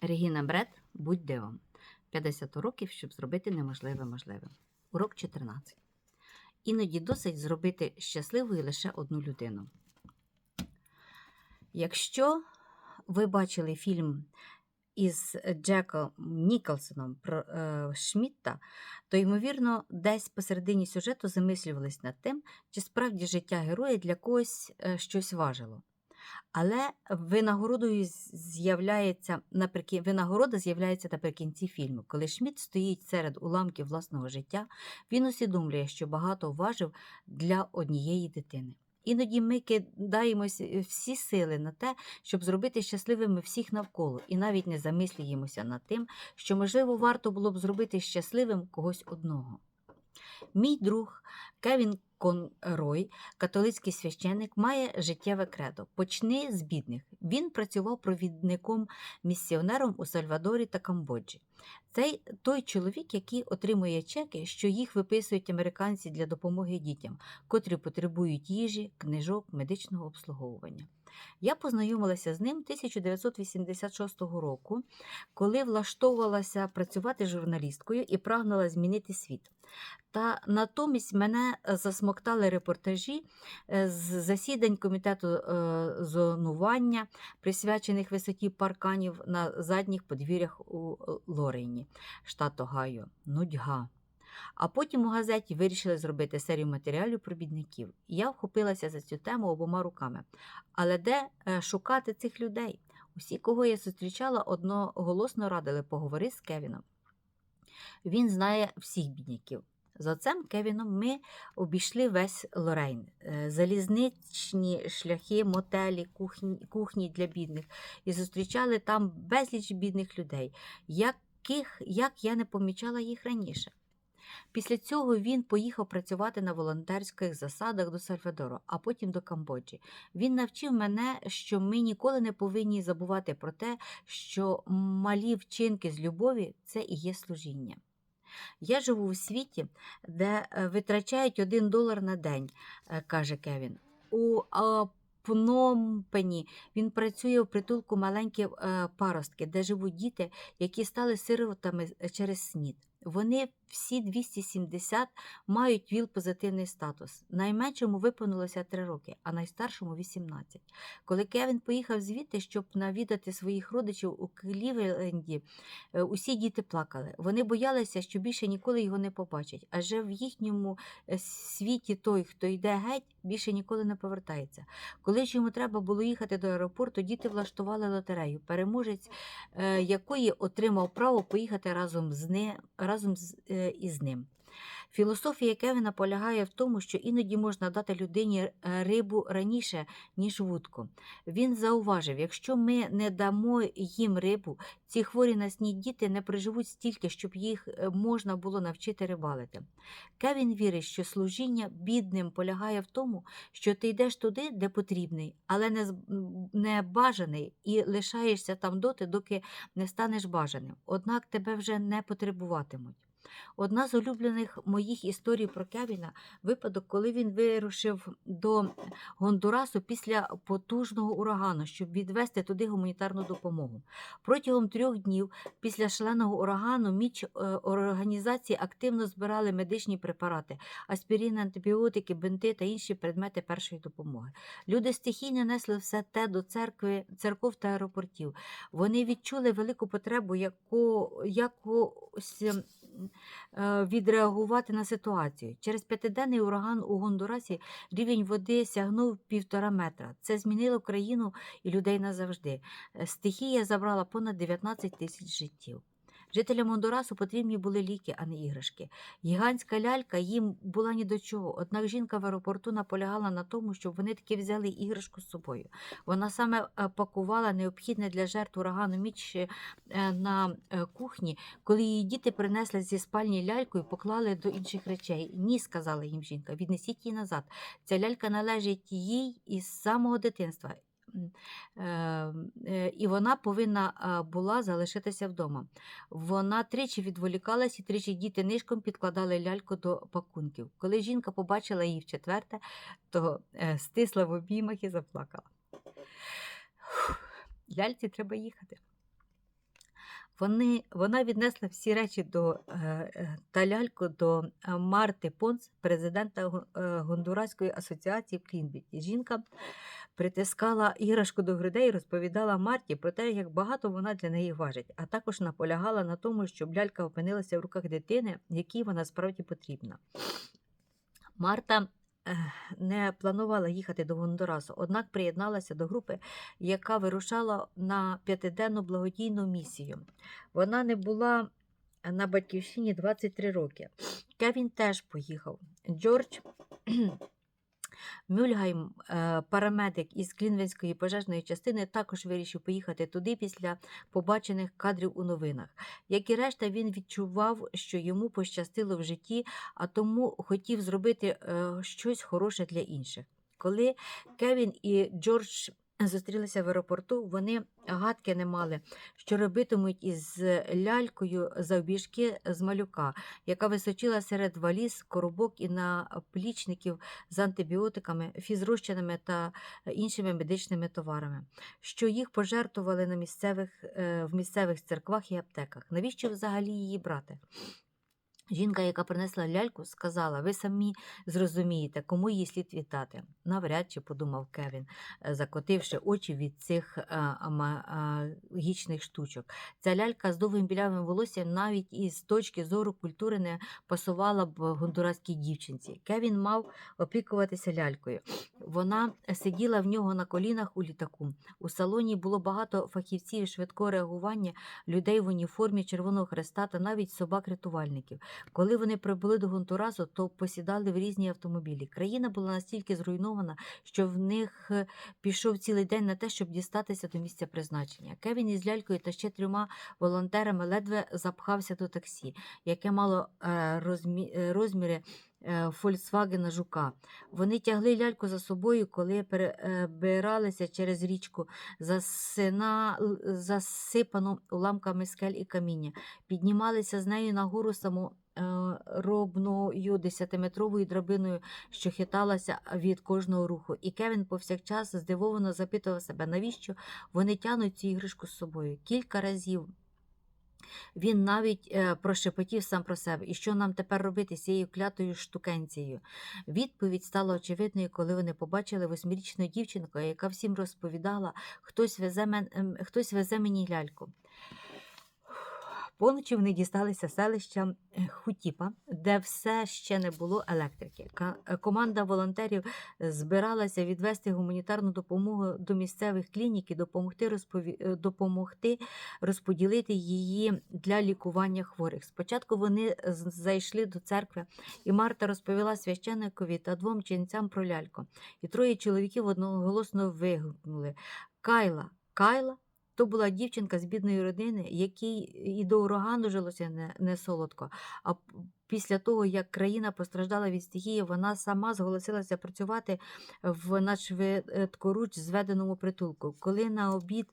Регіна Бред, будь дивом. 50 уроків, щоб зробити неможливе можливим. Урок 14. Іноді досить зробити щасливою лише одну людину. Якщо ви бачили фільм із Джеком Ніколсоном про е, Шмітта, то, ймовірно, десь посередині сюжету замислювались над тим, чи справді життя героя для когось е, щось важило. Але винагородою з'являється наприкін... винагорода з'являється наприкінці фільму. Коли Шмідт стоїть серед уламків власного життя, він усвідомлює, що багато важив для однієї дитини. Іноді ми кидаємось е, всі сили на те, щоб зробити щасливими всіх навколо, і навіть не замислюємося над тим, що, можливо, варто було б зробити щасливим когось одного. Мій друг Кевін Конрой, католицький священник, має життєве кредо. Почни з бідних. Він працював провідником місіонером у Сальвадорі та Камбоджі. Цей той чоловік, який отримує чеки, що їх виписують американці для допомоги дітям, котрі потребують їжі, книжок, медичного обслуговування. Я познайомилася з ним 1986 року, коли влаштовувалася працювати журналісткою і прагнула змінити світ. Та натомість мене е, засмоктали репортажі е, з засідань комітету е, зонування, присвячених висоті парканів на задніх подвір'ях у Лорейні, штат Огайо. Нудьга. А потім у газеті вирішили зробити серію матеріалів про бідників. Я вхопилася за цю тему обома руками. Але де е, шукати цих людей? Усі, кого я зустрічала, одноголосно радили поговори з Кевіном. Він знає всіх бідняків. З отцем Кевіном ми обійшли весь Лорейн, Е, залізничні шляхи, мотелі, кухні, кухні для бідних, і зустрічали там безліч бідних людей, яких, як я не помічала їх раніше. Після цього він поїхав працювати на волонтерських засадах до Сальвадору, а потім до Камбоджі. Він навчив мене, що ми ніколи не повинні забувати про те, що малі вчинки з любові це і є служіння. Я живу у світі, де е, витрачають один долар на день, е, каже Кевін. У Пномпені він працює в притулку маленькі е, паростки, де живуть діти, які стали сиротами через снід. Вони всі 270 мають ВІЛ-позитивний статус. Найменшому виповнилося 3 роки, а найстаршому 18. Коли Кевін поїхав звідти, щоб навідати своїх родичів у Клівленді, е, усі діти плакали. Вони боялися, що більше ніколи його не побачать, адже в їхньому е, світі той, хто йде геть, більше ніколи не повертається. Коли ж йому треба було їхати до аеропорту, діти влаштували лотерею, переможець е, якої отримав право поїхати разом з ним, разом з, із ним. Філософія Кевіна полягає в тому, що іноді можна дати людині е, рибу раніше, ніж вудку. Він зауважив, якщо ми не дамо їм рибу, ці хворі на снід діти не проживуть стільки, щоб їх е, можна було навчити рибалити. Кевін вірить, що служіння бідним полягає в тому, що ти йдеш туди, де потрібний, але не бажаний, і лишаєшся там доти, доки не станеш бажаним. Однак тебе вже не потребуватимуть. Одна з улюблених моїх історій про Кевіна випадок, коли він вирушив до Гондурасу після потужного урагану, щоб відвести туди гуманітарну допомогу. Протягом трьох днів після шаленого урагану міч е, організації активно збирали медичні препарати, аспірин, антибіотики, бинти та інші предмети першої допомоги. Люди стихійно несли все те до церкви, церков та аеропортів. Вони відчули велику потребу яко, якось ем, відреагувати на ситуацію. Через п'ятиденний ураган у Гондурасі рівень води сягнув півтора метра. Це змінило країну і людей назавжди. Е, Стихія забрала понад 19 тисяч життів. Жителям Гондурасу потрібні були ліки, а не іграшки. Гігантська лялька їм була ні до чого. Однак жінка в аеропорту наполягала на тому, щоб вони таки взяли іграшку з собою. Вона саме е, пакувала необхідне для жертв урагану міч е, на е, кухні, коли її діти принесли зі спальні ляльку і поклали до інших речей. Ні, сказала їм жінка, віднесіть її назад. Ця лялька належить їй із самого дитинства. М, е, І вона повинна була залишитися вдома. Вона тричі відволікалась, і тричі діти нишком підкладали ляльку до пакунків. Коли жінка побачила її вчетверте, то е, стисла в обіймах і заплакала. Ляльці треба їхати. Вони, вона віднесла всі речі до е, та ляльку до Марти Понс, президента Гондураської асоціації в Клінвіті. Жінка притискала іграшку до грудей і розповідала Марті про те, як багато вона для неї важить, а також наполягала на тому, щоб лялька опинилася в руках дитини, якій вона справді потрібна. Марта не планувала їхати до Гондурасу, однак приєдналася до групи, яка вирушала на п'ятиденну благодійну місію. Вона не була на батьківщині 23 роки. Кевін теж поїхав. Джордж Мюльгайм, е, парамедик із Клінвенської пожежної частини, також вирішив поїхати туди після побачених кадрів у новинах. Як і решта, він відчував, що йому пощастило в житті, а тому хотів зробити е, щось хороше для інших. Коли Кевін і Джордж зустрілися в аеропорту, вони гадки не мали, що робитимуть із лялькою завбіжки з малюка, яка височила серед валіз, коробок і наплічників з антибіотиками, фізрозчинами та іншими медичними товарами, що їх пожертвували на місцевих, е, в місцевих церквах і аптеках. Навіщо взагалі її брати? Жінка, яка принесла ляльку, сказала: ви самі зрозумієте, кому її слід вітати. Навряд чи подумав Кевін, е, закотивши очі від цих е, магічних штучок. Ця лялька з довгим білявим волоссям навіть із точки зору культури не пасувала б гондураській дівчинці. Кевін мав опікуватися лялькою. Вона сиділа в нього на колінах у літаку. У салоні було багато фахівців швидкого реагування, людей в уніформі Червоного Хреста та навіть собак-рятувальників. Коли вони прибули до Гонтуразу, то посідали в різні автомобілі. Країна була настільки зруйнована, що в них е, пішов цілий день на те, щоб дістатися до місця призначення. Кевін із лялькою та ще трьома волонтерами ледве запхався до таксі, яке мало е, е, розміри. Е, Фольксвагена Жука. Вони тягли ляльку за собою, коли перебиралися через річку, засина, засипану уламками скель і каміння, піднімалися з нею на гору само е, десятиметровою драбиною, що хиталася від кожного руху. І Кевін повсякчас здивовано запитував себе, навіщо вони тянуть цю іграшку з собою. Кілька разів він навіть е, прошепотів сам про себе, і що нам тепер робити з цією клятою штукенцією. Відповідь стала очевидною, коли вони побачили восьмирічну дівчинку, яка всім розповідала, хтось везе, мен... ем, хтось везе мені ляльку. Поночі вони дісталися селища е, Хутіпа, де все ще не було електрики. Е, Команда волонтерів збиралася відвести гуманітарну допомогу до місцевих клінік і допомогти, розпові... е, допомогти розподілити її для лікування хворих. Спочатку вони зайшли до церкви, і Марта розповіла священникові та двом ченцям про ляльку. І троє чоловіків одноголосно вигукнули Кайла, Кайла. То була дівчинка з бідної родини, якій і до урагану жилося не, не солодко. А після того, як країна постраждала від стихії, вона сама зголосилася працювати в надшвидкоруч зведеному притулку. Коли на обід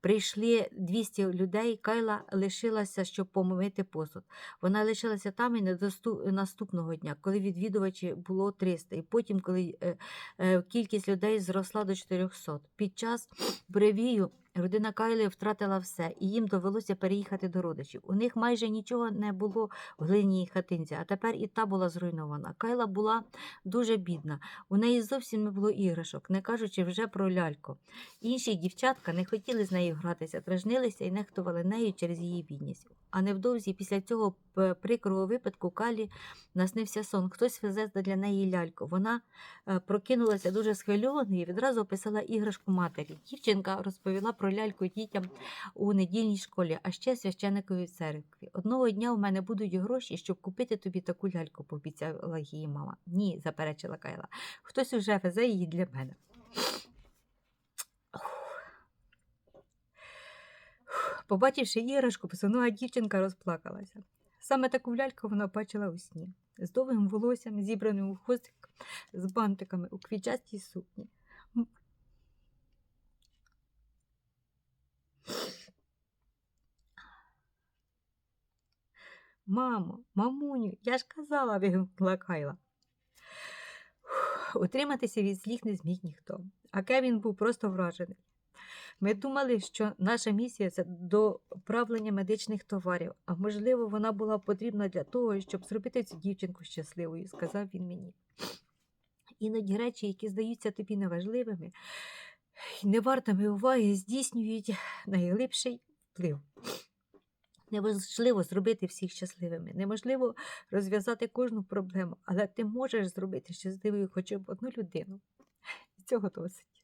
прийшли 200 людей, Кайла лишилася, щоб помити посуд. Вона лишилася там і не досту- наступного дня, коли відвідувачів було 300, і потім, коли е, е, кількість людей зросла до 400. Під час буревію родина Кайли втратила все, і їм довелося переїхати до родичів. У них майже нічого не було в глиній хатинці, а тепер і та була зруйнована. Кайла була дуже бідна. У неї зовсім не було іграшок, не кажучи вже про ляльку. Інші дівчатка не хотіли з нею гратися, тражнилися і нехтували нею через її бідність. А невдовзі після цього прикрого випадку Калі наснився сон. Хтось везе для неї ляльку. Вона е, прокинулася дуже схвильованою і відразу описала іграшку матері. Дівчинка розповіла про ляльку дітям у недільній школі, а ще священикові церкві. Одного дня у мене будуть гроші, щоб купити тобі таку ляльку, пообіцяла її мама. Ні, заперечила Кайла. Хтось уже везе її для мене. Побачивши іграшку, посунула дівчинка розплакалася. Саме таку ляльку вона бачила у сні, з довгим волоссям, зібраним у хвостик, з бантиками у квітчастій сукні. Мамо, мамуню, я ж казала, вигукнула Кайла. Утриматися від слів не зміг ніхто, а Кевін був просто вражений. Ми думали, що наша місія це доправлення медичних товарів, а можливо, вона була потрібна для того, щоб зробити цю дівчинку щасливою, сказав він мені. Іноді речі, які здаються тобі неважливими і невартими уваги, здійснюють найглибший вплив. Неможливо зробити всіх щасливими, неможливо розв'язати кожну проблему, але ти можеш зробити щасливою хоча б одну людину. І цього досить.